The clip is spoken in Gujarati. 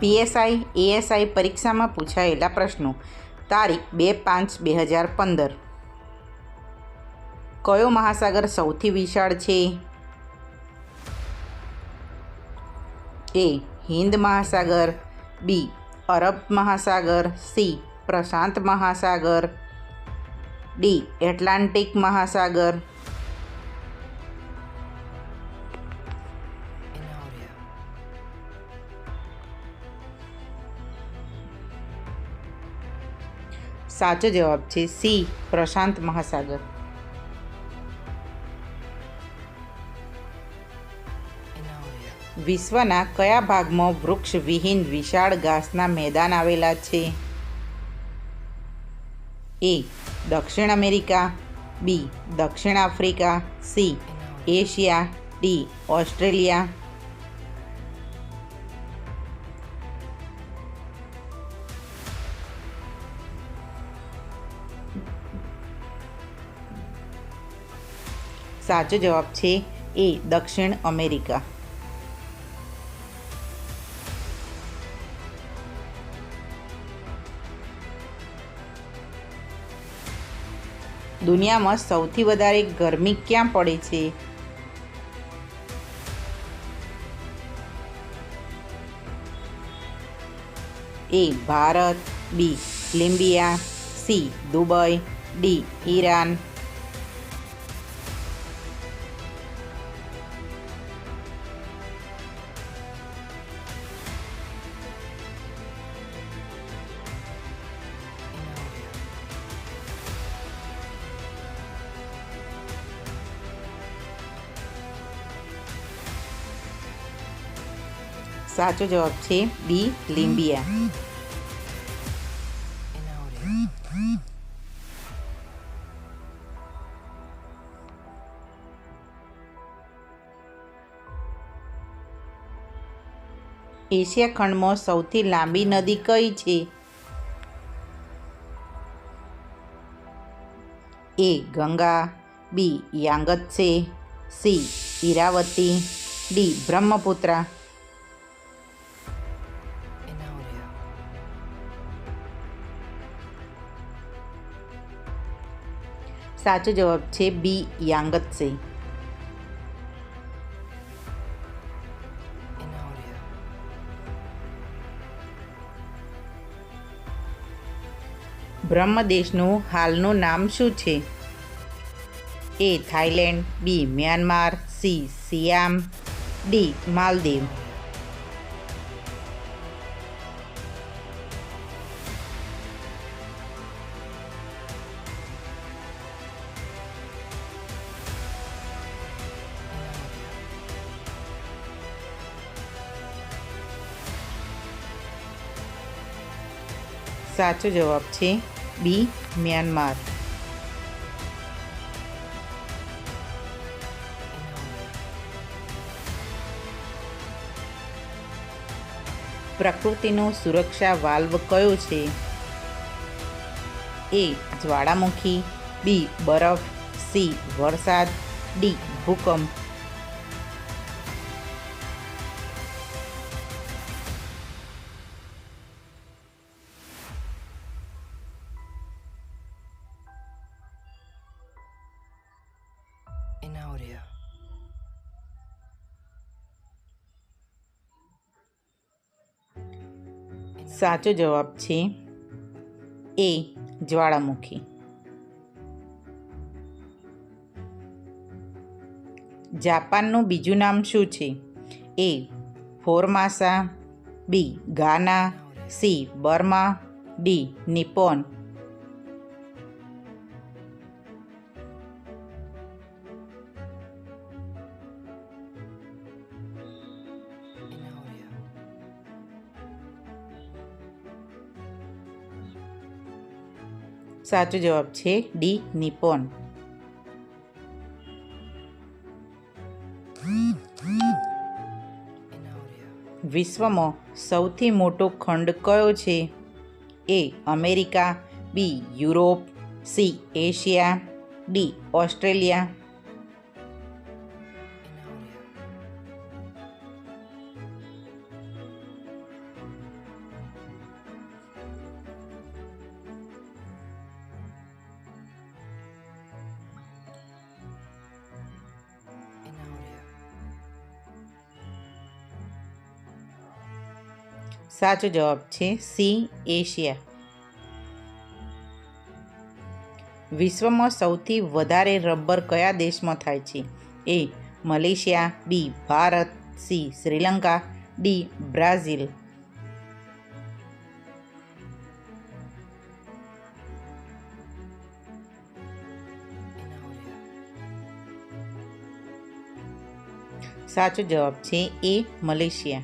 પીએસઆઈ, એએસઆઈ પરીક્ષામાં પૂછાયેલા પ્રશ્નો. તારીખ બે પાંચ બે હજાર પંદર. કયો મહાસાગર સૌથી વિશાળ છે? એ. હિન્દ મહાસાગર. બી. અરબ મહાસાગર. સી. પ્રશાંત મહાસાગર. ડી. એટલાન્ટિક મહાસાગર. સાચો જવાબ છે સી, પ્રશાંત મહાસાગર. વિશ્વના કયા ભાગમાં વૃક્ષ વિહીન વિશાળ ઘાસના મેદાન આવેલા છે? એ, દક્ષિણ અમેરિકા, બી, દક્ષિણ Africa, C, Asia, D, Australia સાચો જવાબ છે એ દક્ષિણ અમેરિકા. દુનિયામાં સૌથી વધારે ગરમી ક્યાં પડે છે? એ ભારત, બી લિમ્બિયા સી દુબઈ, ડી ઈરાન સાચો જવાબ છે બી લિમ્બિયા એશિયા ખંડમાં સૌથી લાંબી નદી કઈ છે? A, Ganga, B, Yangtze, C Irrawaddy D, Brahmaputra. સાચો જવાબ છે બી યાંગત્સે બ્રહ્મદેશનું હાલનું નામ શું છે? A Thailand B, Myanmar, C, Siam, D, Maldives. સાચો જવાબ છે બી, મ્યાનમાર. પ્રકૃતિનો સુરક્ષા વાલ્વ કયો છે? એ, જ્વાળામુખી, બી, બરફ, સી, વરસાદ, ડી, ભૂકંપ. In audio. સાચો જવાબ છે એ જ્વાળામુખી. જાપાનનું બીજું નામ શું છે? A Formosa, B Ghana, C Burma, D Nippon સાચો જવાબ છે ડી, નિપોન. વિશ્વમાં સૌથી મોટો ખંડ કયો છે? A, America, B, Europe, C, Asia, D, Australia સાચો જવાબ છે સી, એશિયા. વિશ્વમાં સૌથી વધારે રબર કયા દેશમાં થાય છે? A, Malaysia, B, Bharat, C, Sri Lanka, D, Brazil. સાચો જવાબ છે એ, મલેશિયા.